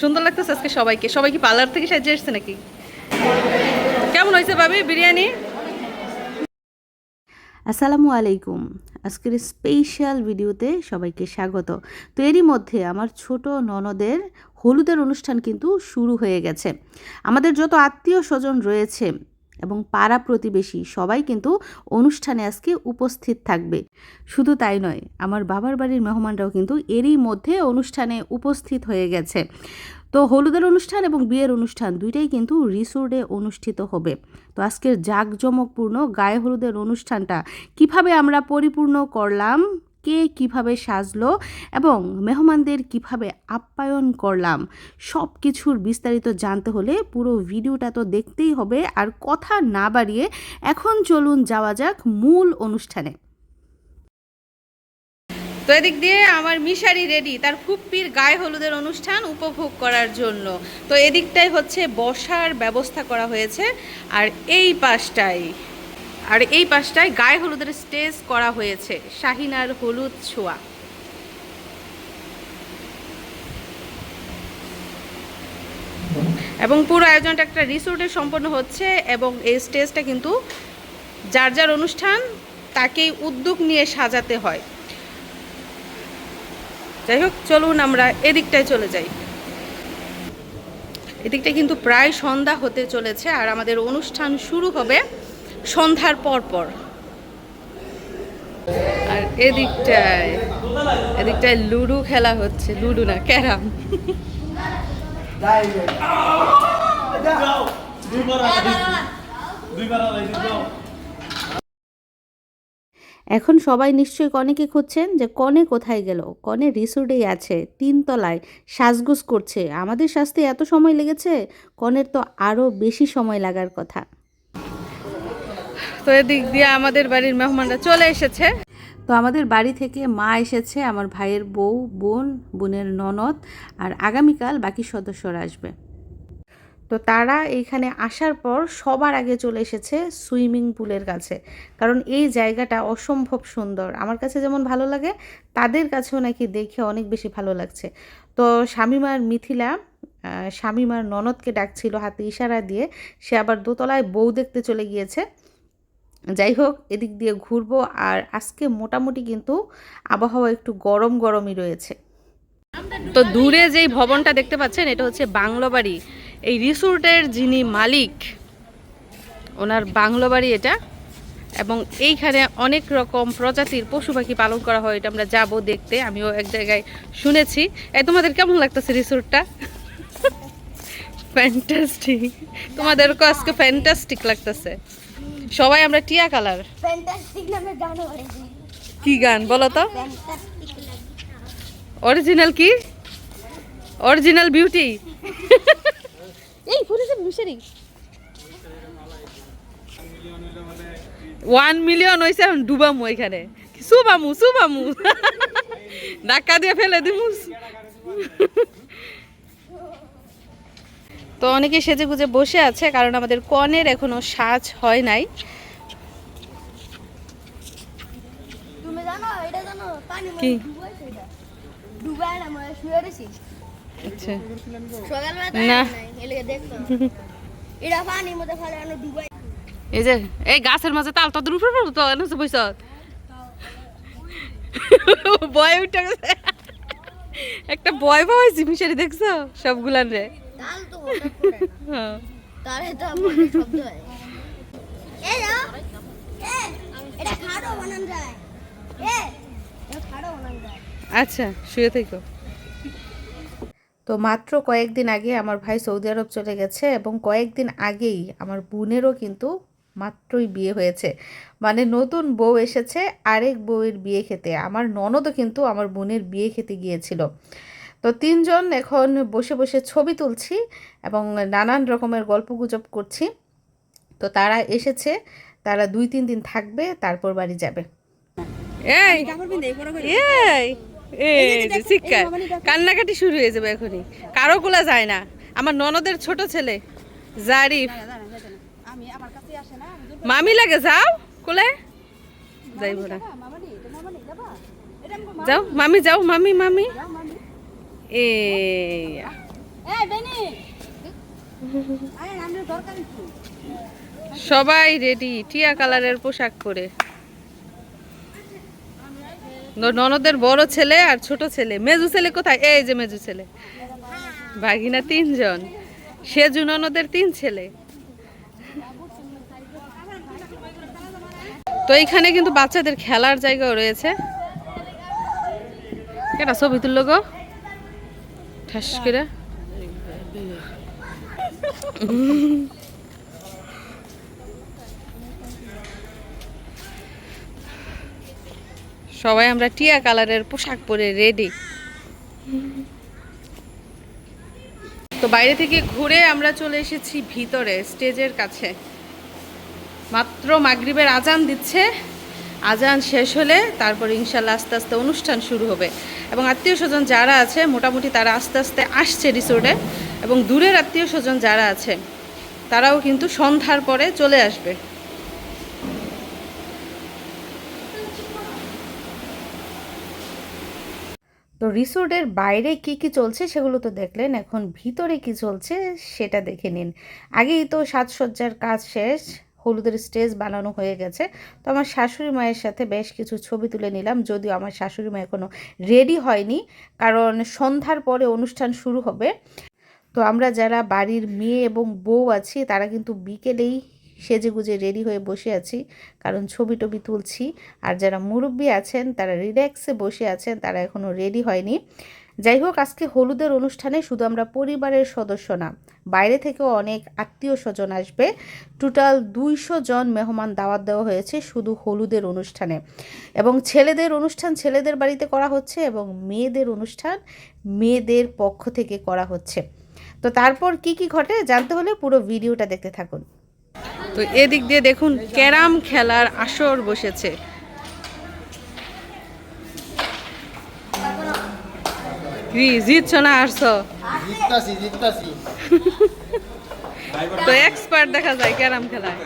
সুন্দর লাগতেছে আজকে সবাইকে। সবাই কি পার্লার থেকে সাজিয়ে এসছে নাকি? কেমন হয়েছে ভাবি বিরিয়ানি? আসসালামু আলাইকুম। আজকের স্পেশাল ভিডিওতে সবাইকে স্বাগত। তো এরই মধ্যে আমার ছোট ননদের হলুদের অনুষ্ঠান কিন্তু শুরু হয়ে গেছে। আমাদের যত আত্মীয় স্বজন রয়েছে এবং পাড়া প্রতিবেশী সবাই কিন্তু অনুষ্ঠানে আজকে উপস্থিত থাকবে। শুধু তাই নয়, আমার বাবার বাড়ির মেহমানরাও কিন্তু এরই মধ্যে অনুষ্ঠানে উপস্থিত হয়ে গেছে। তো হলুদের অনুষ্ঠান এবং বিয়ের অনুষ্ঠান দুইটাই কিন্তু রিসোর্টে অনুষ্ঠিত হবে। তো আজকের জাঁকজমকপূর্ণ গায়ে হলুদের অনুষ্ঠানটা কীভাবে আমরা পরিপূর্ণ করলাম কে কীভাবে সাজলো এবং মেহমানদের কীভাবে আপ্যায়ন করলাম সব কিছুর বিস্তারিত জানতে হলে পুরো ভিডিওটা তো দেখতেই হবে। আর কথা না বাড়িয়ে এখন চলুন যাওয়া যাক মূল অনুষ্ঠানে। তো এদিক দিয়ে আমার মিশারি রেডি, তার ফুপ্পির গায়ে হলুদের অনুষ্ঠান উপভোগ করার জন্য। তো এদিকটাই হচ্ছে বসার ব্যবস্থা করা হয়েছে, আর এই পাশটাই আর এই পাশটায় গায়ে হলুদের স্টেজ করা হয়েছে শাহিনার হলুদ ছোঁয়া। এবং পুরো আয়োজনটা একটা রিসোর্টে সম্পন্ন হচ্ছে এবং এই স্টেজটা কিন্তু যার যার অনুষ্ঠান তাকেই উদ্যোগ নিয়ে সাজাতে হয়। যাই হোক, চলুন আমরা এদিকটায় চলে যাই। এদিকটা কিন্তু প্রায় সন্ধ্যা হতে চলেছে আর আমাদের অনুষ্ঠান শুরু হবে সন্ধ্যার পর পর। আর এদিকটায় এদিকটায় লুডো খেলা হচ্ছে, লুডু না, ক্যারাম। এখন সবাই নিশ্চয়ই কনেকে খুঁজছেন যে কনে কোথায় গেল। কনে রিসোর্টেই আছে, তিনতলায় সাজগোজ করছে। আমাদের সাজতে এত সময় লেগেছে? কনের তো আরও বেশি সময় লাগার কথা। তো এদিক দিয়ে আমাদের বাড়ির মেহমানরা চলে এসেছে। তো আমাদের বাড়ি থেকে মা এসেছে আমার ভাইয়ের বউ বোন বোনের ননদ আর আগামীকাল বাকি সদস্যরা আসবে। তো তারা এইখানে আসার পর সবার আগে চলে এসেছে সুইমিং পুলের কাছে কারণ এই জায়গাটা অসম্ভব সুন্দর। আমার কাছে যেমন ভালো লাগে তাদের কাছেও নাকি দেখে অনেক বেশি ভালো লাগছে। তো শামিমার মিথিলা আহ, শামিমার ননদকে ডাকছিল হাতে ইশারা দিয়ে সে আবার দোতলায় বউ দেখতে চলে গিয়েছে। যাই হোক, এদিক দিয়ে ঘুরবো আর আজকে মোটামুটি কিন্তু আবহাওয়া একটু গরম গরমই রয়েছে। তো দূরে যেই ভবনটা দেখতে পাচ্ছেন, এটা হচ্ছে বাংলো বাড়ি এই রিসোর্টের যিনি মালিক, ওনার বাংলো বাড়ি এটা। এবং এইখানে অনেক রকম প্রজাতির পশু পাখি পালন করা হয়, এটা আমরা যাব দেখতে। আমিও এক জায়গায় শুনেছি। এই, তোমাদের কেমন লাগতেছে রিসোর্টটা? ফ্যান্টাস্টিক তোমাদেরকে আজকে ফ্যান্টাস্টিক লাগতেছে। সবাই আমরা টিয়া কালার। কি গান বলো তো? অরিজিনাল কি? অরিজিনাল বিউটি এই ফুটেছে মিশারি। ওয়ান মিলিয়ন হয়েছে এখন ডুবামু এখানে। সুবামু সুবামু। ধাক্কা দিয়ে ফেলে দিমু। তো অনেকে সেজে গুজে বসে আছে কারণ আমাদের কনের এখনও সাজ হয় নাই। কি? আচ্ছা। এই যে এই গাছের মাঝে তাল তোদের উপরে পড়ব তো এনে বইস বয় উঠে গেছে। একটা বয় পাইছি মিশারি দেখছ? সবগুলান রে। তাল তো হঠাৎ করে। হ্যাঁ। তালে তো শব্দ হয় এই যাও এটা খাড়ো বানান যায়। এ এটা খাড়ো বানান যায়। আচ্ছা শুয়ে থেকো। তো মাত্র কয়েকদিন আগে আমার ভাই সৌদি আরব চলে গেছে এবং কয়েকদিন আগেই আমার বোনেরও কিন্তু মাত্রই বিয়ে হয়েছে। মানে নতুন বউ এসেছে আরেক বউয়ের বিয়ে খেতে। আমার ননদও কিন্তু আমার বোনের বিয়ে খেতে গিয়েছিল। তো তিনজন এখন বসে বসে ছবি তুলছি এবং নানান রকমের গল্পগুজব করছি। তো তারা এসেছে তারা দুই তিন দিন থাকবে তারপর বাড়ি যাবে। এই এই এই শিক্ষা। কান্নাকাটি শুরু হয়ে যাবে এখনই। কারও গুলা যায় না। আমার ননদের ছোট ছেলে জারিফ। মামি লাগে যাও কোলে। যাইব না যাও মামি যাও মামি মামি। এই সবাই রেডি টিয়া কালারের পোশাক পরে। ননদের বড় ছেলে আর ছোট ছেলে। মেজু ছেলে কোথায়? এই যে মেজু ছেলে। ভাগিনা তিনজন। সেজু ননদের তিন ছেলে। তো এইখানে কিন্তু বাচ্চাদের খেলার জায়গাও রয়েছে। কেটা ছবি তুললো গো? ঠাস করে। সবাই আমরা টিয়া কালারের পোশাক পরে রেডি তো বাইরে থেকে ঘুরে আমরা চলে এসেছি ভিতরে, স্টেজের কাছে। মাত্র মাগরিবের আজান দিচ্ছে। আজান শেষ হলে তারপর ইনশাল্লাহ আস্তে আস্তে অনুষ্ঠান শুরু হবে। এবং আত্মীয় স্বজন যারা আছে, মোটামুটি তারা আস্তে আস্তে আসছে রিসোর্টে এবং দূরের আত্মীয় স্বজন যারা আছে, তারাও কিন্তু সন্ধ্যার পরে চলে আসবে। তো রিসোর্টের বাইরে কি কি চলছে সেগুলো তো দেখলেন, এখন ভিতরে কি চলছে সেটা দেখে নিন। আগেই তো সাজসজ্জার কাজ শেষ। হলুদের স্টেজ বানানো হয়ে গেছে। তো আমার শাশুড়ি মায়ের সাথে বেশ কিছু ছবি তুলে নিলাম, যদিও আমার শাশুড়ি মা এখনও রেডি হয়নি, কারণ সন্ধ্যার পরে অনুষ্ঠান শুরু হবে। তো আমরা যারা বাড়ির মেয়ে এবং বউ আছি, তারা কিন্তু বিকেলেই সেজে গুজে রেডি হয়ে বসে আছি, কারণ ছবি টবি তুলছি। আর যারা মুরব্বী আছেন, তারা রিল্যাক্সে বসে আছেন, তারা এখনও রেডি হয়নি। যাই হোক আজকে হলুদের অনুষ্ঠানে শুধু আমরা পরিবারের সদস্য না, বাইরে থেকেও অনেক আত্মীয় স্বজন আসবে। টোটাল দুইশো জন মেহমান দাওয়াত দেওয়া হয়েছে শুধু হলুদের অনুষ্ঠানে। এবং ছেলেদের অনুষ্ঠান ছেলেদের বাড়িতে করা হচ্ছে এবং মেয়েদের অনুষ্ঠান মেয়েদের পক্ষ থেকে করা হচ্ছে। তো তারপর কি কি ঘটে জানতে হলে পুরো ভিডিওটা দেখতে থাকুন। তো এদিক দিয়ে দেখুন, ক্যারাম খেলার আসর বসেছে। কি জিতছ না আসছ জিততাছি জিততাছি। তো এক্সপার্ট দেখা যায় ক্যারাম খেলায়।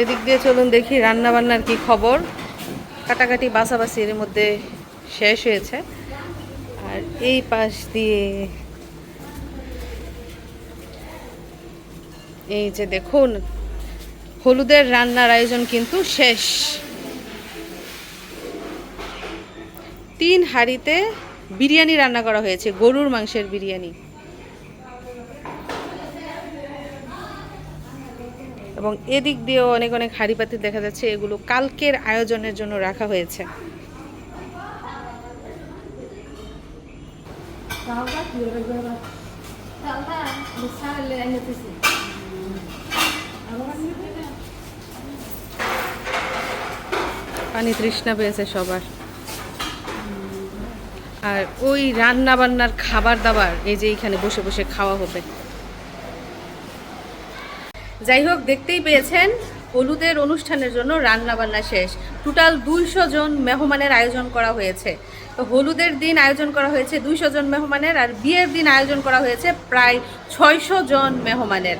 এদিক দিয়ে চলুন দেখি রান্না বান্নার কি খবর। কাটাকাটি বাসাবাসি এর মধ্যে শেষ হয়েছে। আর এই পাশ দিয়ে এই যে দেখুন হলুদের রান্নার আয়োজন কিন্তু শেষ। তিন হাঁড়িতে বিরিয়ানি রান্না করা হয়েছে, গরুর মাংসের বিরিয়ানি। এবং এদিক দিয়েও অনেক অনেক হাঁড়ি পাতিল দেখা যাচ্ছে, এগুলো কালকের আয়োজনের জন্য রাখা হয়েছে। পানি তৃষ্ণা পেয়েছে সবার। আর ওই রান্না বান্নার খাবার দাবার, এই যে এইখানে বসে বসে খাওয়া হবে। যাই হোক, দেখতেই পেয়েছেন, হলুদের অনুষ্ঠানের জন্য রান্না বান্না শেষ। টোটাল দুইশো জন মেহমানের আয়োজন করা হয়েছে। তো হলুদের দিন আয়োজন করা হয়েছে দুইশো জন মেহমানের, আর বিয়ের দিন আয়োজন করা হয়েছে প্রায় ছয়শো জন মেহমানের।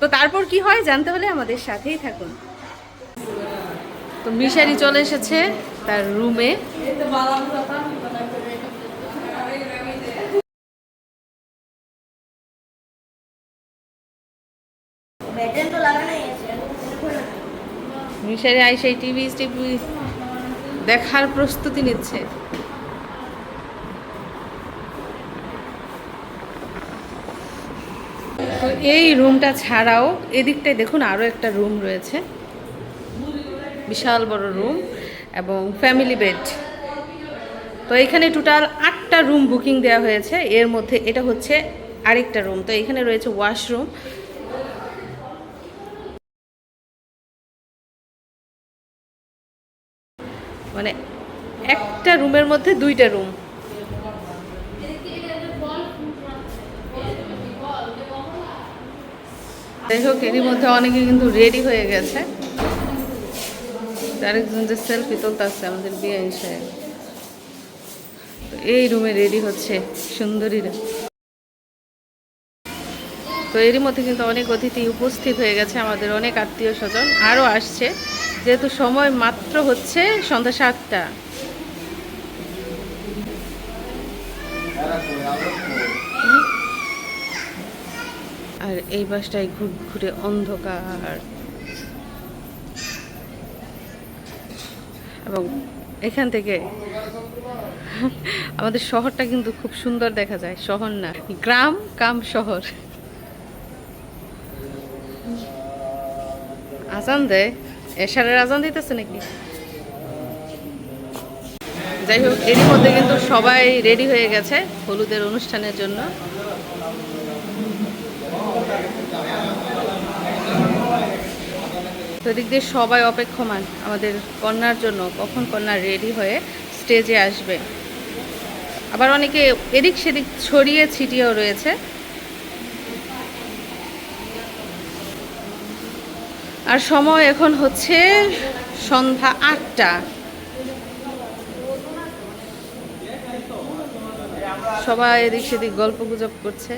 তো তারপর কি হয়? জানতে হলে আমাদের সাথেই থাকুন। তো মিশারি চলে এসেছে তার রুমে। মিশারি আই সেই টিভি টিভি দেখার প্রস্তুতি নিচ্ছে। তো এই রুমটা ছাড়াও এদিকটায় দেখুন আরও একটা রুম রয়েছে। বিশাল বড় রুম এবং ফ্যামিলি বেড তো এখানে টোটাল আটটা রুম বুকিং দেওয়া হয়েছে। এর মধ্যে এটা হচ্ছে আরেকটা রুম তো এখানে রয়েছে ওয়াশরুম মানে একটা রুমের মধ্যে দুইটা রুম যাই হোক, এরই মধ্যে অনেকে কিন্তু রেডি হয়ে গেছে। আরেকজন যে সেলফি তুলতে আসছে আমাদের বিয়ে সাহেব এই রুমে রেডি হচ্ছে সুন্দরীরা। তো এরই মধ্যে কিন্তু অনেক অতিথি উপস্থিত হয়ে গেছে, আমাদের অনেক আত্মীয় স্বজন আরও আসছে। যেহেতু সময় মাত্র হচ্ছে সন্ধ্যা সাতটা। আর এই বাসটায় ঘুর ঘুরে অন্ধকার। এবং এখান থেকে আমাদের শহরটা কিন্তু খুব সুন্দর দেখা যায়, শহর না, গ্রাম কাম শহর। আজান দেয় এশারের আজান দিতেছে নাকি? যাই হোক, এরই মধ্যে কিন্তু সবাই রেডি হয়ে গেছে হলুদের অনুষ্ঠানের জন্য। তো এদিক দিয়ে সবাই অপেক্ষমান আমাদের কন্যার জন্য, কখন কন্যা রেডি হয়ে স্টেজে আসবে। আবার অনেকে এদিক সেদিক ছড়িয়ে ছিটিয়েও রয়েছে। আর সময় এখন হচ্ছে সন্ধ্যা আটটা। সবাই এদিক সেদিক গল্প গুজব করছে।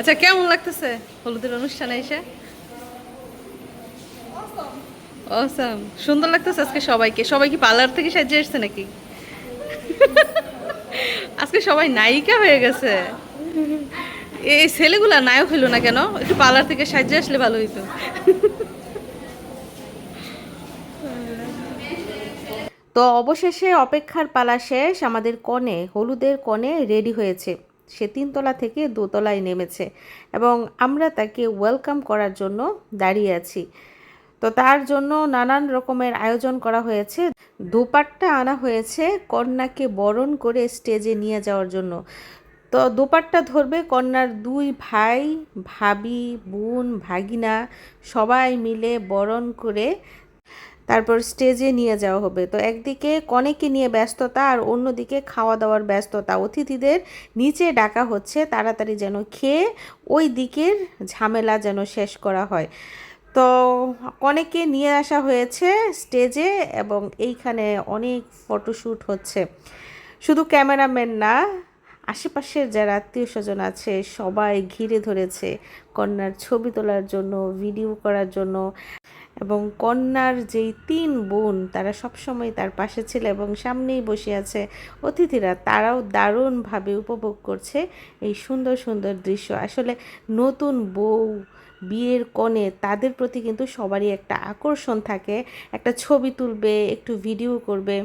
আচ্ছা কেমন লাগতেছে হলুদের অনুষ্ঠানে এসে? অসাম সুন্দর লাগতেছে আজকে সবাইকে। সবাই কি পার্লার থেকে সাজিয়ে এসছে নাকি? আজকে সবাই নায়িকা হয়ে গেছে। এই ছেলেগুলা নায়ক হইল না কেন? একটু পার্লার থেকে সাজিয়ে আসলে ভালো হইতো। তো অবশেষে অপেক্ষার পালা শেষ। আমাদের কনে, হলুদের কনে রেডি হয়েছে। সে তিনতলা থেকে দোতলায় নেমেছে এবং আমরা তাকে ওয়েলকাম করার জন্য দাঁড়িয়ে আছি। তো তার জন্য নানান রকমের আয়োজন করা হয়েছে। দোপাট্টা আনা হয়েছে কন্যাকে বরণ করে স্টেজে নিয়ে যাওয়ার জন্য। তো দোপাট্টা ধরবে কন্যার দুই ভাই, ভাবি, বোন, ভাগিনা সবাই মিলে বরণ করে তারপর স্টেজে নিয়ে যাওয়া হবে। তো একদিকে কনেকে নিয়ে ব্যস্ততা আর অন্যদিকে খাওয়া দাওয়ার ব্যস্ততা। অতিথিদের নিচে ডাকা হচ্ছে, তাড়াতাড়ি যেন খেয়ে ওই দিকের ঝামেলা যেন শেষ করা হয়। তো কনেকে নিয়ে আসা হয়েছে স্টেজে এবং এইখানে অনেক ফটোশ্যুট হচ্ছে। শুধু ক্যামেরাম্যান না, আশেপাশের যারা আত্মীয় স্বজন আছে, সবাই ঘিরে ধরেছে কন্যার ছবি তোলার জন্য, ভিডিও করার জন্য। এবং কন্যার যেই তিন বোন, তারা সবসময় তার পাশে ছিল এবং সামনেই বসে আছে অতিথিরা। তারাও দারুণভাবে উপভোগ করছে এই সুন্দর সুন্দর দৃশ্য। আসলে নতুন বউ বিয়ের কনে তাদের প্রতি কিন্তু সবারই একটা আকর্ষণ থাকে। একটা ছবি তুলবে, একটু ভিডিও করবে।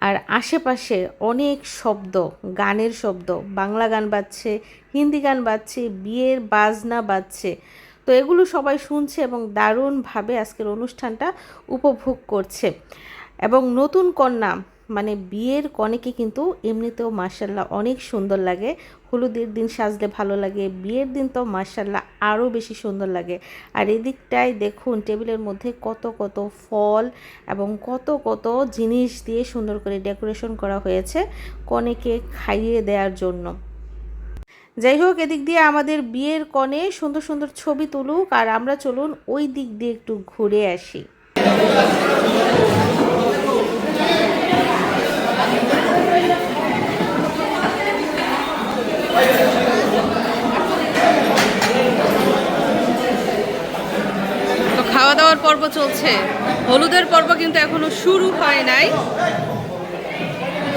আর আশেপাশে অনেক শব্দ, গানের শব্দ। বাংলা গান বাজছে, হিন্দি গান বাজছে, বিয়ের বাজনা বাজছে। তো এগুলো সবাই শুনছে এবং দারুণভাবে আজকের অনুষ্ঠানটা উপভোগ করছে। এবং নতুন কন্যা মানে বিয়ের কনেকে কিন্তু এমনিতেও মার্শাল্লাহ অনেক সুন্দর লাগে। হলুদের দিন সাজলে ভালো লাগে, বিয়ের দিন তো মার্শাল্লাহ আরও বেশি সুন্দর লাগে। আর এদিকটায় দেখুন টেবিলের মধ্যে কত কত ফল এবং কত কত জিনিস দিয়ে সুন্দর করে ডেকোরেশন করা হয়েছে কনেকে খাইয়ে দেওয়ার জন্য। যাই হোক এদিক দিয়ে আমাদের বিয়ের কনে সুন্দর সুন্দর ছবি তুলুক, আর আমরা চলুন ওই দিক দিয়ে একটু ঘুরে আসি। খাওয়া দাওয়ার পর্ব চলছে। হলুদের পর্ব কিন্তু এখনও শুরু হয় নাই।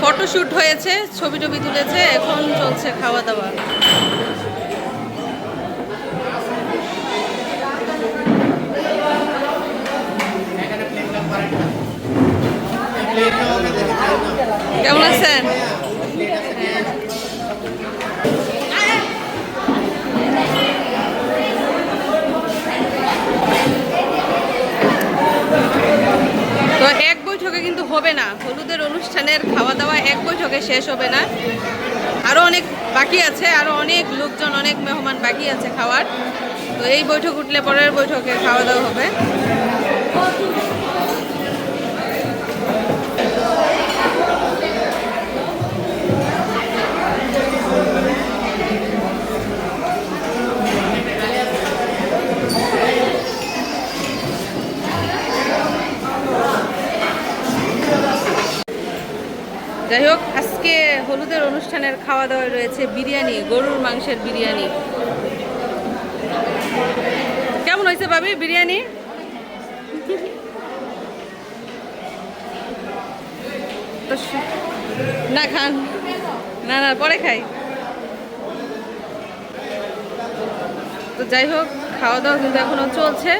ফটোশ্যুট হয়েছে ছবি টবি তুলেছে এখন চলছে খাওয়া দাওয়া কেমন আছেন তো এক বৈঠকে কিন্তু হবে না। হলুদের অনুষ্ঠানের খাওয়া দাওয়া এক বৈঠকে শেষ হবে না। আরও অনেক বাকি আছে আরও অনেক লোকজন, অনেক মেহমান বাকি আছে খাওয়ার। তো এই বৈঠক উঠলে পরের বৈঠকে খাওয়া দাওয়া হবে। যাই হোক, আজকে হলুদের অনুষ্ঠানের খাওয়া দাওয়ায় রয়েছে বিরিয়ানি, গরুর মাংসের বিরিয়ানি। কেমন হয়েছে ভাবি বিরিয়ানি? না খান। না না, পরে খাই। তো যাই হোক খাওয়া দাওয়া কিন্তু এখনও চলছে।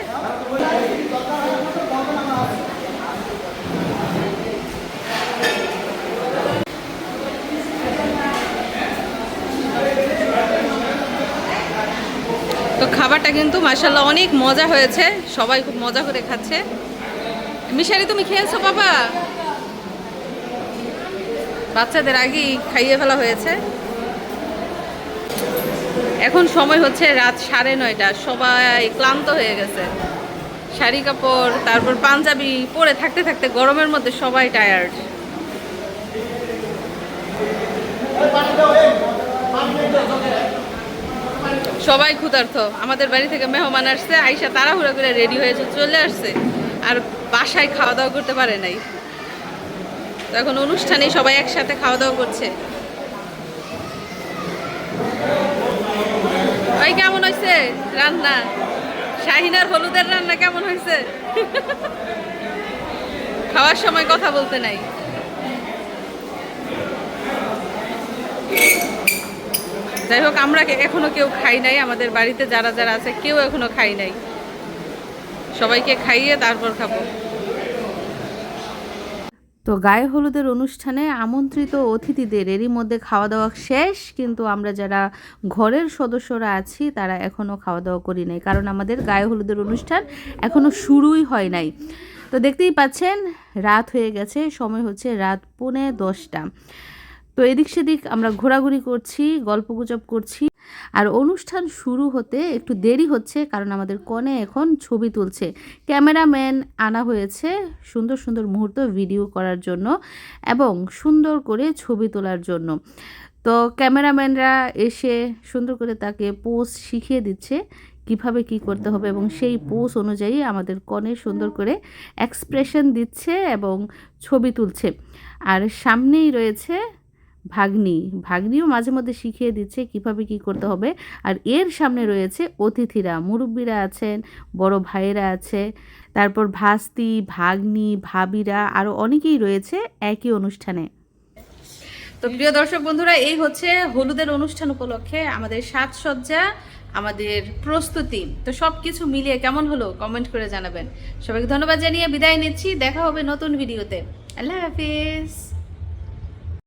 তো খাবারটা কিন্তু মাসাল্লাহ অনেক মজা হয়েছে। সবাই খুব মজা করে খাচ্ছে। মিশারি, তুমি খেয়েছো বাবা? বাচ্চাদের আগেই খাইয়ে ফেলা হয়েছে। এখন সময় হচ্ছে রাত সাড়ে নয়টা। সবাই ক্লান্ত হয়ে গেছে। শাড়ি কাপড়, তারপর পাঞ্জাবি পরে থাকতে থাকতে গরমের মধ্যে সবাই টায়ার্ড সবাই ক্ষুধার্ত। আমাদের বাড়ি থেকে মেহমান আসছে, আইসা তাড়াহুড়া করে রেডি হয়েছে, চলে আসছে। আর বাসায় খাওয়া দাওয়া করতে পারে নাই। তো এখন অনুষ্ঠানে সবাই একসাথে খাওয়া দাওয়া করছে। ওই কেমন হয়েছে রান্না? শাহিনার হলুদের রান্না কেমন হয়েছে খাওয়ার সময় কথা বলতে নাই। যাই হোক, আমরা কে- এখনও কেউ খাই নাই, আমাদের বাড়িতে যারা যারা আছে, কেউ এখনও খাই নাই। সবাইকে খাইয়ে তারপর খাব। তো গায়ে হলুদের অনুষ্ঠানে আমন্ত্রিত অতিথিদের এরই মধ্যে খাওয়া দাওয়া শেষ, কিন্তু আমরা যারা ঘরের সদস্যরা আছি, তারা এখনও খাওয়া দাওয়া করি নাই, কারণ আমাদের গায়ে হলুদের অনুষ্ঠান এখনও শুরুই হয় নাই। তো দেখতেই পাচ্ছেন, রাত হয়ে গেছে, সময় হচ্ছে রাত পৌনে দশটা। তো এদিক সেদিক আমরা ঘোরাঘুরি করছি, গল্পগুজব করছি। আর অনুষ্ঠান শুরু হতে একটু দেরি হচ্ছে কারণ আমাদের কনে এখন ছবি তুলছে। ক্যামেরাম্যান আনা হয়েছে সুন্দর সুন্দর মুহূর্ত ভিডিও করার জন্য এবং সুন্দর করে ছবি তোলার জন্য। তো ক্যামেরাম্যানরা এসে সুন্দর করে তাকে পোজ শিখিয়ে দিচ্ছে কীভাবে কি করতে হবে এবং সেই পোজ অনুযায়ী আমাদের কনে সুন্দর করে এক্সপ্রেশন দিচ্ছে এবং ছবি তুলছে। আর সামনেই রয়েছে ভাগ্নি। ভাগ্নিও মাঝে মধ্যে শিখিয়ে দিচ্ছে কীভাবে কি করতে হবে। আর এর সামনে রয়েছে অতিথিরা। মুরব্বীরা আছেন, বড় ভাইয়েরা আছে, তারপর ভাস্তি, ভাগ্নি, ভাবিরা আরও অনেকেই রয়েছে একই অনুষ্ঠানে। তো প্রিয় দর্শক বন্ধুরা, এই হচ্ছে হলুদের অনুষ্ঠান উপলক্ষে আমাদের সাজসজ্জা, আমাদের প্রস্তুতি। তো সব কিছু মিলিয়ে কেমন হলো কমেন্ট করে জানাবেন। সবাইকে ধন্যবাদ জানিয়ে বিদায় নিচ্ছি। দেখা হবে নতুন ভিডিওতে। আল্লাহ হাফিজ।